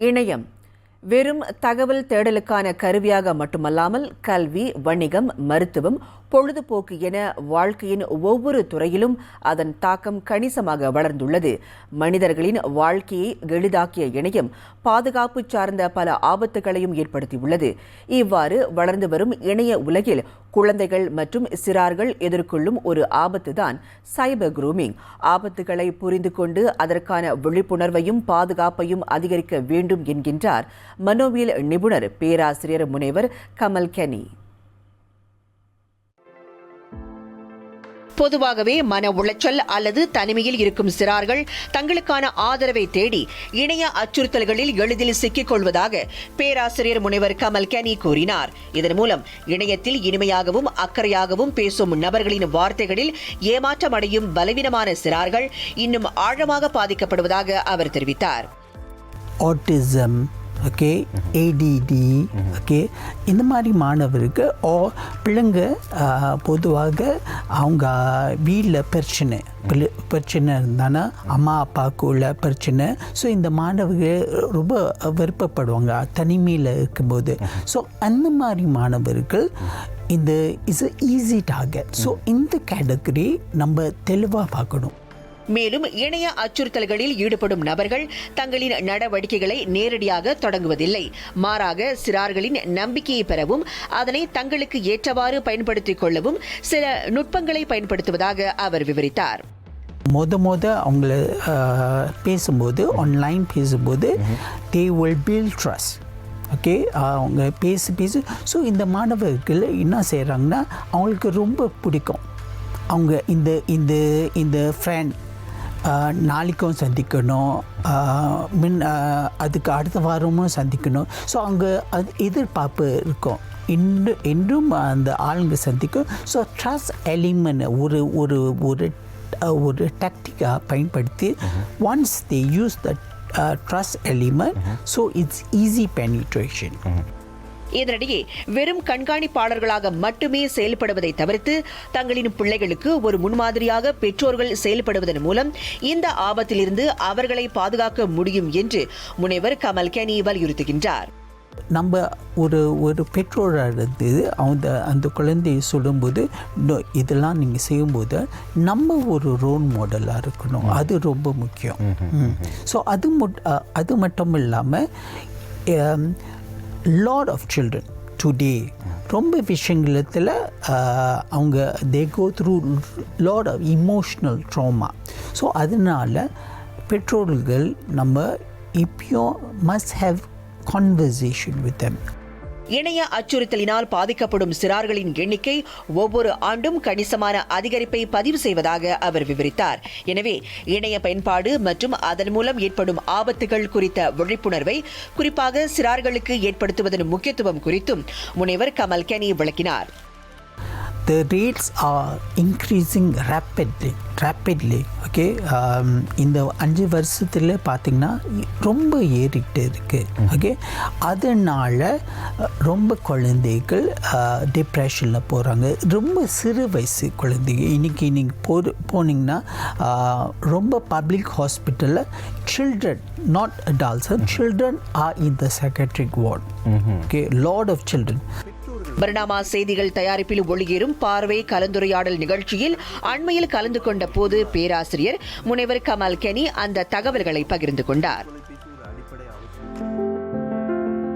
இணையம். வெறும் தகவல் தேடலுக்கான கருவியாக மட்டுமல்லாமல் கல்வி வணிகம் மருத்துவம் பொழுதுபோக்கு என வாழ்க்கையின் ஒவ்வொரு துறையிலும் அதன் தாக்கம் கணிசமாக வளர்ந்துள்ளது. மனிதர்களின் வாழ்க்கையை எளிதாக்கிய இணையம் பாதுகாப்பு சார்ந்த பல ஆபத்துகளையும் ஏற்படுத்தியுள்ளது. இவ்வாறு வளர்ந்து வரும் இணைய உலகில் குழந்தைகள் மற்றும் சிறார்கள் எதிர்கொள்ளும் ஒரு ஆபத்து தான் சைபர் குரூமிங் ஆபத்துகளை புரிந்து கொண்டு அதற்கான விழிப்புணர்வையும் பாதுகாப்பையும் அதிகரிக்க வேண்டும் என்கின்றார் மனோவியல் நிபுணர் பேராசிரியர் முனைவர் கமல் கெனி பொதுவாகவே மன உளைச்சல் அல்லது தனிமையில் இருக்கும் சிறார்கள் தங்களுக்கான ஆதரவை தேடி இணைய அச்சுறுத்தல்களில் எளிதில் சிக்கிக் கொள்வதாக பேராசிரியர் முனைவர் கமல் கனி கூறினார். இதன் மூலம் இணையத்தில் இனிமையாகவும் அக்கறையாகவும் பேசும் நபர்களின் வார்த்தைகளில் ஏமாற்றம் அடையும் பலவீனமான சிறார்கள் இன்னும் ஆழமாக பாதிக்கப்படுவதாக அவர் தெரிவித்தார். Autism ஓகே ஏடிடி ஓகே இந்த மாதிரி மாணவருக்கு ஓ பிள்ளைங்க பொதுவாக அவங்க வீட்டில் பிரச்சனை பிரச்சனை இருந்தானா அம்மா அப்பாவுக்கு உள்ள பிரச்சனை. ஸோ இந்த மாணவர்கள் ரொம்ப விருப்பப்படுவாங்க தனிமையில் இருக்கும்போது. ஸோ அந்த மாதிரி மாணவர்கள் இந்த இஸ் ஈஸி டார்கெட் ஸோ இந்த கேட்டகரி நம்ம தெளிவாக பார்க்கணும். மேலும் இணைய அச்சுறுத்தல்களில் ஈடுபடும் நபர்கள் தங்களின் நடவடிக்கைகளை நேரடியாக தொடங்குவதில்லை. மாறாக சிறார்களின் நம்பிக்கையை பெறவும் அதனை தங்களுக்கு ஏற்றவாறு பயன்படுத்திக் கொள்ளவும் சில நுட்பங்களை பயன்படுத்துவதாக அவர் விவரித்தார். மொத மொத அவங்கள பேசும்போது ஆன்லைன் பேசும்போது they will build trust okay அவங்க பேசி பேசி ஸோ இந்த மாணவர்கள் என்ன செய்கிறாங்கன்னா அவங்களுக்கு ரொம்ப பிடிக்கும். அவங்க இந்த இந்த இந்த ஃப்ரெண்ட் நாளைக்கும் சந்திக்கணும். மின் அதுக்கு அடுத்த வாரமும் சந்திக்கணும். ஸோ அவங்க அது எதிர்பார்ப்பு இருக்கும். இன்னும் என்றும் அந்த ஆளுங்க சந்திக்கும். ஸோ ட்ரஸ்ட் எலிமெண்ட் ஒரு ஒரு ஒரு ஒரு டாக்டிக்காக பயன்படுத்தி once they use the trust element so it's easy penetration இதனிடையே வெறும் கண்காணிப்பாளர்களாக மட்டுமே செயல்படுவதை தவிர்த்து தங்களின் பிள்ளைகளுக்கு ஒரு முன்மாதிரியாக பெற்றோர்கள் செயல்படுவதன் மூலம் இந்த ஆபத்திலிருந்து அவர்களை பாதுகாக்க முடியும் என்று முனைவர் கமல் கெனி வலியுறுத்துகின்றார். நம்ம ஒரு ஒரு பெற்றோராக இருந்து அந்த அந்த குழந்தையை சொல்லும்போது "No, இதெல்லாம் நீங்கள் செய்யும்போது நம்ம ஒரு ரோல் மாடலாக இருக்கணும். அது ரொம்ப முக்கியம். ஸோ அது மட் அது மட்டும் இல்லாமல் லாட் ஆஃப் சில்ட்ரன் டுடே ரொம்ப விஷயங்களத்தில் அவங்க they go through lot of emotional drama so அதனால் பெற்றோர்கள் நம்ம இப்பயும் must have conversation with them இணைய அச்சுறுத்தலினால் பாதிக்கப்படும் சிறார்களின் எண்ணிக்கை ஒவ்வொரு ஆண்டும் கணிசமான அதிகரிப்பை பதிவு செய்வதாக அவர் விவரித்தார். எனவே இணைய பயன்பாடு மற்றும் அதன் மூலம் ஏற்படும் ஆபத்துகள் குறித்த விழிப்புணர்வை குறிப்பாக சிறார்களுக்கு ஏற்படுத்துவதன் முக்கியத்துவம் குறித்தும் முனைவர் கமல் கெனி விளக்கினார். The rates are increasing rapidly rapidly okay இந்த அஞ்சு வருஷத்தில் பார்த்திங்கன்னா ரொம்ப ஏறிக்கிட்டு இருக்குது ஓகே அதனால் ரொம்ப குழந்தைகள் டிப்ரெஷனில் போகிறாங்க ரொம்ப சிறு வயசு குழந்தைங்க. இன்றைக்கி நீங்கள் போ போனீங்கன்னா ரொம்ப பப்ளிக் ஹாஸ்பிட்டலில் children not adults children are in the psychiatric ward okay lot of children பரிணாமா செய்திகள் தயாரிப்பில் ஒளியேறும் பார்வை கலந்துரையாடல் நிகழ்ச்சியில் அண்மையில் கலந்து கொண்ட போது பேராசிரியர் முனைவர் கமல் கெனி அந்த தகவல்களை பகிர்ந்து கொண்டார்.